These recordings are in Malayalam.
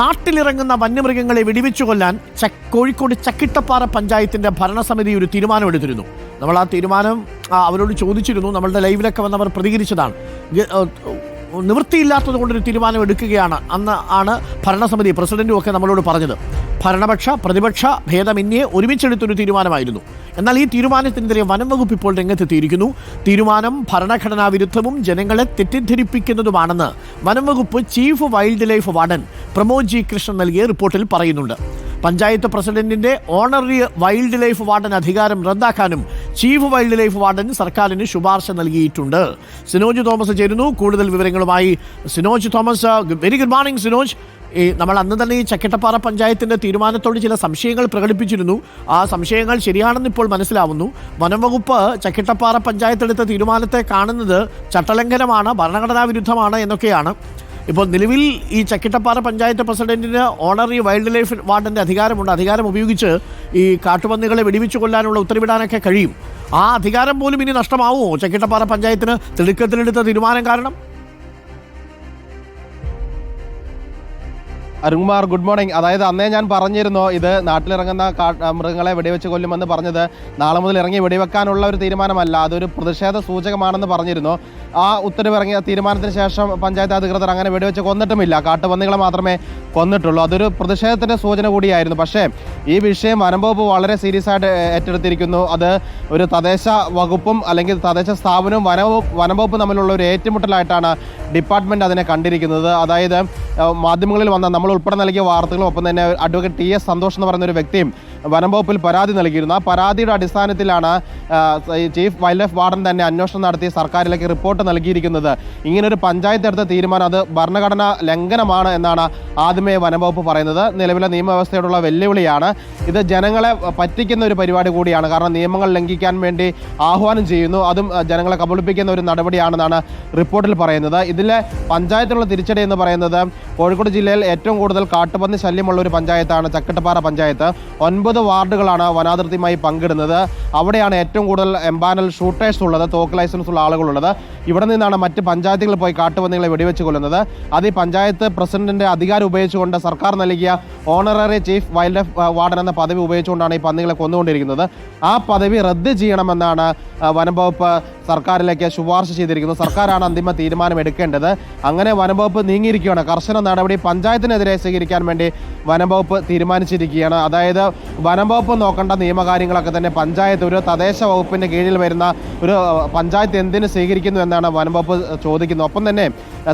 നാട്ടിലിറങ്ങുന്ന വന്യമൃഗങ്ങളെ വെടിവെച്ചു കൊല്ലാൻ കോഴിക്കോട് ചക്കിട്ടപ്പാറ പഞ്ചായത്തിന്റെ ഭരണസമിതി ഒരു തീരുമാനമെടുത്തിരുന്നു. നമ്മൾ ആ തീരുമാനം അവരോട് ചോദിച്ചിരുന്നു. നമ്മളുടെ ലൈവിലൊക്കെ വന്നവർ പ്രതികരിച്ചതാണ്. നിവൃത്തിയില്ലാത്തത് കൊണ്ടൊരു തീരുമാനം എടുക്കുകയാണ് അന്ന് ആണ് ഭരണസമിതി പ്രസിഡന്റും ഒക്കെ നമ്മളോട് പറഞ്ഞത്. ഭരണപക്ഷ പ്രതിപക്ഷ ഭേദമന്യേ ഒരുമിച്ചെടുത്തൊരു തീരുമാനമായിരുന്നു. എന്നാൽ ഈ തീരുമാനത്തിനെതിരെ വനം വകുപ്പ് ഇപ്പോൾ രംഗത്തെത്തിയിരിക്കുന്നു. തീരുമാനം ഭരണഘടനാ വിരുദ്ധവും ജനങ്ങളെ തെറ്റിദ്ധരിപ്പിക്കുന്നതുമാണെന്ന് വനം വകുപ്പ് chief wildlife warden Pramod G Krishnan നൽകിയ റിപ്പോർട്ടിൽ പറയുന്നുണ്ട്. പഞ്ചായത്ത് പ്രസിഡന്റിന്റെ ഓണററി വൈൽഡ് ലൈഫ് വാർഡൻ അധികാരം റദ്ദാക്കാനും ചീഫ് വൈൽഡ് ലൈഫ് വാർഡൻ സർക്കാരിന് ശുപാർശ നൽകിയിട്ടുണ്ട്. സിനോജ് തോമസ് ചേരുന്നു. കൂടുതൽ വിവരങ്ങളുമായി Sinoj Thomas. Very good morning Sinoj. ഈ നമ്മൾ അന്ന് തന്നെ ഈ ചക്കട്ടപ്പാറ പഞ്ചായത്തിന്റെ തീരുമാനത്തോട് ചില സംശയങ്ങൾ പ്രകടിപ്പിച്ചിരുന്നു. ആ സംശയങ്ങൾ ശരിയാണെന്ന് ഇപ്പോൾ മനസ്സിലാവുന്നു. വനംവകുപ്പ് ചക്കട്ടപ്പാറ പഞ്ചായത്തെടുത്ത തീരുമാനത്തെ കാണുന്നത് ചട്ടലംഘനമാണ് ഭരണഘടനാ വിരുദ്ധമാണ് എന്നൊക്കെയാണ്. ഇപ്പോൾ നിലവിൽ ഈ ചക്കിട്ടപ്പാറ പഞ്ചായത്ത് പ്രസിഡന്റിന് ഓണറി വൈൽഡ് ലൈഫ് വാർഡിന്റെ അധികാരമുണ്ട്. അധികാരം ഉപയോഗിച്ച് ഈ കാട്ടുപന്നികളെ വെടിവെച്ച് കൊല്ലാനുള്ള ഉത്തരവിടാനൊക്കെ കഴിയും. ആ അധികാരം പോലും ഇനി നഷ്ടമാവുമോ? ചക്കിട്ടപ്പാറ പഞ്ചായത്തിന് തിടുക്കത്തിലെടുത്ത തീരുമാനം കാരണം? അരുൺകുമാർ ഗുഡ് മോർണിംഗ് അതായത് അന്നേ ഞാൻ പറഞ്ഞിരുന്നു ഇത് നാട്ടിലിറങ്ങുന്ന മൃഗങ്ങളെ വെടിവെച്ച് കൊല്ലുമെന്ന് പറഞ്ഞത് നാളെ മുതൽ ഇറങ്ങി വെടിവെക്കാനുള്ള ഒരു തീരുമാനമല്ല അതൊരു പ്രതിഷേധ സൂചകമാണെന്ന് പറഞ്ഞിരുന്നു. ആ ഉത്തരവ് ഇറങ്ങിയ തീരുമാനത്തിന് ശേഷം പഞ്ചായത്ത് അധികൃതർ അങ്ങനെ വെടിവെച്ച് കൊന്നിട്ടുമില്ല കാട്ടുപന്നികളെ മാത്രമേ കൊന്നിട്ടുള്ളൂ. അതൊരു പ്രതിഷേധത്തിന്റെ സൂചന കൂടിയായിരുന്നു. പക്ഷേ ഈ വിഷയം വനംവകുപ്പ് വളരെ സീരിയസ് ആയിട്ട് ഏറ്റെടുത്തിരിക്കുന്നു. അത് ഒരു തദ്ദേശ വകുപ്പും അല്ലെങ്കിൽ തദ്ദേശ സ്ഥാപനവും വനവകുപ്പ് വനംവകുപ്പ് തമ്മിലുള്ള ഒരു ഏറ്റുമുട്ടലായിട്ടാണ് ഡിപ്പാർട്ട്മെന്റ് അതിനെ കണ്ടിരിക്കുന്നത്. അതായത് മാധ്യമങ്ങളിൽ വന്ന നമ്മൾ ഉൾപ്പെടെ നൽകിയ വാർത്തകളും ഒപ്പം തന്നെ അഡ്വക്കേറ്റ് ടി എസ് സന്തോഷ് എന്ന് പറയുന്ന ഒരു വ്യക്തിയും വനംവകുപ്പിൽ പരാതി നൽകിയിരുന്നു. ആ പരാതിയുടെ അടിസ്ഥാനത്തിലാണ് ചീഫ് വൈൽഡ് ലൈഫ് വാർഡൻ തന്നെ അന്വേഷണം നടത്തി സർക്കാരിലേക്ക് റിപ്പോർട്ട് നൽകിയിരിക്കുന്നത്. ഇങ്ങനൊരു പഞ്ചായത്ത് എടുത്ത തീരുമാനം അത് ഭരണഘടനാ ലംഘനമാണ് എന്നാണ് ആദ്യമേ വനംവകുപ്പ് പറയുന്നത്. നിലവിലെ നിയമവ്യവസ്ഥയോടുള്ള വെല്ലുവിളിയാണ്. ഇത് ജനങ്ങളെ പറ്റിക്കുന്ന ഒരു പരിപാടി കൂടിയാണ്. കാരണം നിയമങ്ങൾ ലംഘിക്കാൻ വേണ്ടി ആഹ്വാനം ചെയ്യുന്നു. അതും ജനങ്ങളെ കബളിപ്പിക്കുന്ന ഒരു നടപടിയാണെന്നാണ് റിപ്പോർട്ടിൽ പറയുന്നത്. ഇതിലെ പഞ്ചായത്തിനുള്ള തിരിച്ചടി എന്ന് പറയുന്നത് കോഴിക്കോട് ജില്ലയിൽ ഏറ്റവും കൂടുതൽ കാട്ടുപന്നി ശല്യമുള്ള ഒരു പഞ്ചായത്താണ് ചക്കട്ടപ്പാറ പഞ്ചായത്ത്. ഒൻപത് വാർഡുകളാണ് വനാതിർത്തിയുമായി പങ്കിടുന്നത്. അവിടെയാണ് ഏറ്റവും കൂടുതൽ എംപാനൽ ഷൂട്ടേഴ്സ് ഉള്ളത് തോക്ക് ലൈസൻസ് ഉള്ള ആളുകളുള്ളത്. ഇവിടെ നിന്നാണ് മറ്റ് പഞ്ചായത്തുകളിൽ പോയി കാട്ടുപന്നികളെ വെടിവെച്ച് കൊല്ലുന്നത്. അത് ഈ പഞ്ചായത്ത് പ്രസിഡന്റിന്റെ അധികാരം ഉപയോഗിച്ചുകൊണ്ട് സർക്കാർ നൽകിയ honorary chief wildlife warden എന്ന പദവി ഉപയോഗിച്ചുകൊണ്ടാണ് ഈ പന്നികളെ കൊന്നുകൊണ്ടിരിക്കുന്നത്. ആ പദവി റദ്ദ് ചെയ്യണമെന്നാണ് വനം വകുപ്പ് സർക്കാരിലേക്ക് ശുപാർശ ചെയ്തിരിക്കുന്നത് സർക്കാരാണ് അന്തിമ തീരുമാനം എടുക്കേണ്ടത് അങ്ങനെ വനംവകുപ്പ് നീങ്ങിയിരിക്കുകയാണ്. കർശന നടപടി പഞ്ചായത്തിനെതിരെ സ്വീകരിക്കാൻ വേണ്ടി വനംവകുപ്പ് തീരുമാനിച്ചിരിക്കുകയാണ്. അതായത് വനംവകുപ്പ് നോക്കേണ്ട നിയമകാര്യങ്ങളൊക്കെ തന്നെ പഞ്ചായത്ത് ഒരു തദ്ദേശ വകുപ്പിന്റെ കീഴിൽ വരുന്ന ഒരു പഞ്ചായത്ത് എന്തിനു സ്വീകരിക്കുന്നു എന്നാണ് വനംവകുപ്പ് ചോദിക്കുന്നത്. ഒപ്പം തന്നെ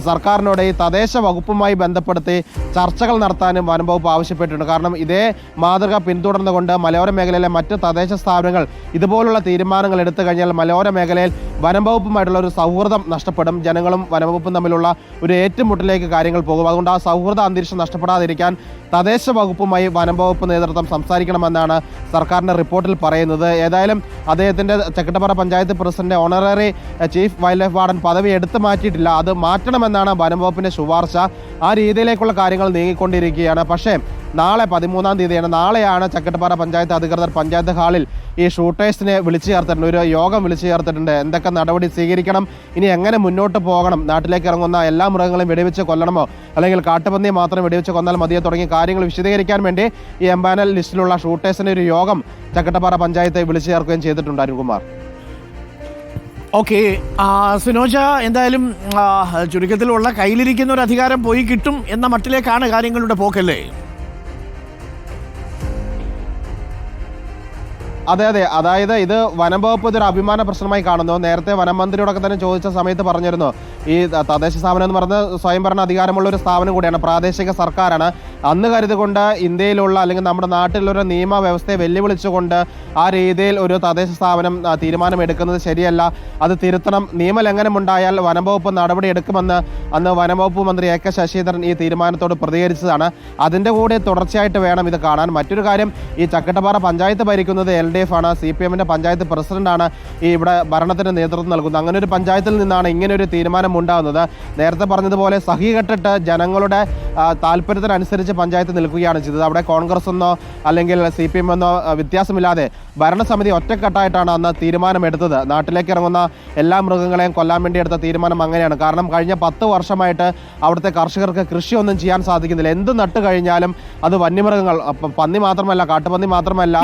സർക്കാരിനോട് ഈ തദ്ദേശ വകുപ്പുമായി ബന്ധപ്പെടുത്തി ചർച്ചകൾ നടത്താനും വനംവകുപ്പ് ആവശ്യപ്പെട്ടിട്ടുണ്ട്. കാരണം ഇതേ മാതൃക പിന്തുടർന്നുകൊണ്ട് മലയോര മേഖലയിലെ മറ്റ് തദ്ദേശ സ്ഥാപനങ്ങൾ ഇതുപോലുള്ള തീരുമാനങ്ങൾ എടുത്തു കഴിഞ്ഞാൽ മലയോര മേഖലയിൽ വനം വകുപ്പുമായിട്ടുള്ള ഒരു സൗഹൃദം നഷ്ടപ്പെടും. ജനങ്ങളും വനംവകുപ്പും തമ്മിലുള്ള ഒരു ഏറ്റുമുട്ടലേക്ക് കാര്യങ്ങൾ പോകും. അതുകൊണ്ട് ആ സൗഹൃദ അന്തരീക്ഷം നഷ്ടപ്പെടാതിരിക്കാൻ തദ്ദേശ വകുപ്പുമായി വനംവകുപ്പ് നേതൃത്വം സംസാരിക്കണമെന്നാണ് സർക്കാരിന്റെ റിപ്പോർട്ടിൽ പറയുന്നത്. ഏതായാലും അദ്ദേഹത്തിന്റെ Chakkittappara panchayat president honorary chief wildlife warden പദവി എടുത്തു മാറ്റിയിട്ടില്ല. അത് മാറ്റണമെന്നാണ് വനംവകുപ്പിന്റെ ശുപാർശ. ആ രീതിയിലേക്കുള്ള കാര്യങ്ങൾ നീങ്ങിക്കൊണ്ടിരിക്കുകയാണ്. പക്ഷേ നാളെ പതിമൂന്നാം തീയതിയാണ്. നാളെയാണ് ചക്കട്ടപ്പാറ പഞ്ചായത്ത് അധികൃതർ പഞ്ചായത്ത് ഹാളിൽ ഈ ഷൂട്ടേഴ്സിനെ വിളിച്ചു ചേർത്തിട്ടുണ്ട്. ഒരു യോഗം വിളിച്ചു ചേർത്തിട്ടുണ്ട്. എന്തൊക്കെ നടപടി സ്വീകരിക്കണം? ഇനി എങ്ങനെ മുന്നോട്ട് പോകണം? നാട്ടിലേക്ക് ഇറങ്ങുന്ന എല്ലാ മൃഗങ്ങളും വെടിവെച്ച് കൊല്ലണമോ? അല്ലെങ്കിൽ കാട്ടുപന്നിയെ മാത്രം വെടിവെച്ച് കൊന്നാൽ മതിയോ? തുടങ്ങിയ കാര്യങ്ങൾ വിശദീകരിക്കാൻ വേണ്ടി ഈ എംപാനൽ ലിസ്റ്റിലുള്ള ഷൂട്ടേഴ്സിന്റെ ഒരു യോഗം ചക്കട്ടപ്പാറ പഞ്ചായത്തെ വിളിച്ചു ചേർക്കുകയും ചെയ്തിട്ടുണ്ട് അരുൺകുമാർ ഓക്കെ. സുനോജ എന്തായാലും ചുരുക്കത്തിലുള്ള കയ്യിലിരിക്കുന്ന ഒരു അധികാരം പോയി കിട്ടും എന്ന മട്ടിലേക്കാണ് കാര്യങ്ങളുടെ പോക്കല്ലേ? അതെ അതെ. അതായത് ഇത് വനം വകുപ്പ് ഇതൊരു അഭിമാന പ്രശ്നമായി കാണുന്നു. നേരത്തെ വനം മന്ത്രിയോടൊക്കെ തന്നെ ചോദിച്ച സമയത്ത് പറഞ്ഞിരുന്നു. ഈ തദ്ദേശ സ്ഥാപനം എന്ന് പറയുന്നത് സ്വയംഭരണ അധികാരമുള്ള ഒരു സ്ഥാപനം കൂടിയാണ് പ്രാദേശിക സർക്കാരാണ്. അന്ന് കരുതുകൊണ്ട് ഇന്ത്യയിലുള്ള അല്ലെങ്കിൽ നമ്മുടെ നാട്ടിലുള്ള ഒരു നിയമവ്യവസ്ഥയെ വെല്ലുവിളിച്ചുകൊണ്ട് ആ രീതിയിൽ ഒരു തദ്ദേശ സ്ഥാപനം തീരുമാനമെടുക്കുന്നത് ശരിയല്ല. അത് തിരുത്തണം. നിയമലംഘനം ഉണ്ടായാൽ നടപടിയെടുക്കുമെന്ന് അന്ന് വനംവകുപ്പ് മന്ത്രി എ കെ ശശീന്ദ്രൻ ഈ തീരുമാനത്തോട് പ്രതികരിച്ചതാണ്. അതിന്റെ കൂടെ തുടർച്ചയായിട്ട് വേണം ഇത് കാണാൻ. മറ്റൊരു കാര്യം ഈ ചക്കട്ടപ്പാറ പഞ്ചായത്ത് ഭരിക്കുന്നത് എൽ ഡി എഫ് ആണ്. സി പി എമ്മിന്റെ പഞ്ചായത്ത് പ്രസിഡന്റാണ് ഈ ഇവിടെ ഭരണത്തിന് നേതൃത്വം നൽകുന്നത്. അങ്ങനെ ഒരു പഞ്ചായത്തിൽ നിന്നാണ് ഇങ്ങനെ ഒരു തീരുമാനം ഉണ്ടാകുന്നത് നേരത്തെ പറഞ്ഞതുപോലെ സഹി കെട്ടിട്ട് ജനങ്ങളുടെ താല്പര്യത്തിനനുസരിച്ച് പഞ്ചായത്ത് നിൽക്കുകയാണ് ചെയ്തത്. അവിടെ കോൺഗ്രസ് എന്നോ അല്ലെങ്കിൽ സി പി എം എന്നോ വ്യത്യാസമില്ലാതെ ഭരണസമിതി ഒറ്റക്കെട്ടായിട്ടാണ് അന്ന് തീരുമാനമെടുത്തത്. നാട്ടിലേക്ക് ഇറങ്ങുന്ന എല്ലാ മൃഗങ്ങളെയും കൊല്ലാൻ വേണ്ടി എടുത്ത തീരുമാനം അങ്ങനെയാണ്. കാരണം കഴിഞ്ഞ പത്ത് വർഷമായിട്ട് അവിടുത്തെ കർഷകർക്ക് കൃഷിയൊന്നും ചെയ്യാൻ സാധിക്കുന്നില്ല. എന്ത് നട്ട് കഴിഞ്ഞാലും അത് വന്യമൃഗങ്ങൾ പന്നി മാത്രമല്ല കാട്ടുപന്നി മാത്രമല്ല